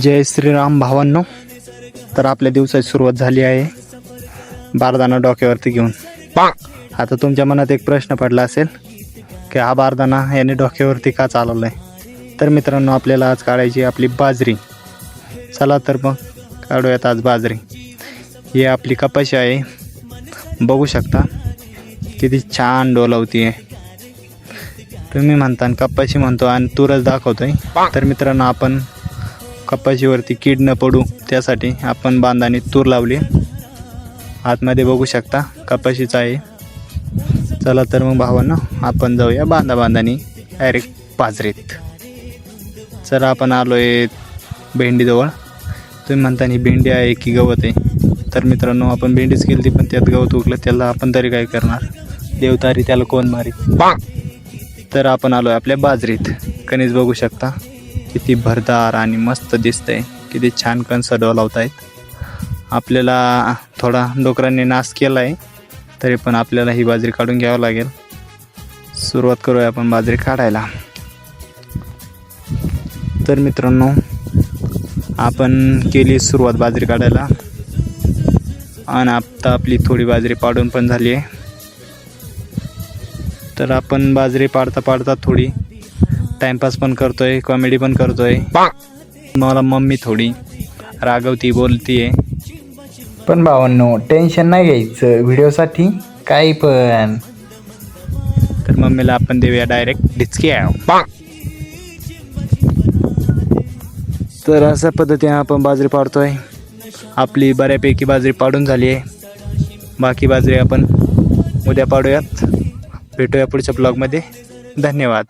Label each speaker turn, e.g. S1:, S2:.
S1: जय श्रीराम भावांनो. तर आपल्या दिवसाची सुरुवात झाली आहे. बारदाना डोक्यावरती घेऊन. आता तुमच्या मनात एक प्रश्न पडला असेल की हा बारदाना याने डोक्यावरती का चालवला आहे तर मित्रांनो आपल्याला आज काढायची आपली बाजरी. चला तर मग काढूयात आज बाजरी. ही आपली कपाशी आहे. बघू शकता किती छान डोलवती आहे. तुम्ही म्हणता आणि कपाशी म्हणतो आणि तूरच दाखवतोय. तर मित्रांनो आपण कपाशीवरती कीड न पडू त्यासाठी आपण बांधाने तूर लावली. आतमध्ये बघू शकता कपाशीचं आहे. चला तर मग भावांना आपण जाऊया बांधा बांधानी डायरेक्ट बाजरीत. चला आपण आलो आहे भेंडीजवळ. तुम्ही म्हणता ही भेंडी आहे की गवत आहे? तर मित्रांनो आपण भेंडीच केली पण त्यात गवत उगलं. त्याला आपण तरी काय करणार? देवतारी त्याला कोण मारी तर आपण आलो आहे आपल्या बाजरीत. कणीस बघू शकता. किती भरदार आणि मस्त दिसतंय. किती छान कण सडव लावतायत. आपल्याला थोडा डोकरांनी नाश केला आहे तरी पण आपल्याला ही बाजरी काढून घ्यावं लागेल. सुरुवात करूया आपण बाजरी काढायला. तर मित्रांनो आपण केली सुरुवात बाजरी काढायला. आणि आता आपली थोडी बाजरी पाडून पण झाली आहे. तर आपण बाजरी पाडता पाडता थोडी टाइमपास पण करतोय कॉमेडी पण करतोय. मला मम्मी थोडी रागवती बोलतीये. पण भावांनो टेन्शन नाही घ्यायचं. व्हिडिओसाठी काही पण. तर मम्मीला आपण देऊया डायरेक्ट डिचक्या तर अशा पद्धतीने आपण बाजरी पाडतोय. आपली बऱ्यापैकी बाजरी पाडून झाली आहे. बाकी बाजरी आपण उद्या पाडूयात. भेटूया पुढच्या ब्लॉगमध्ये धन्यवाद.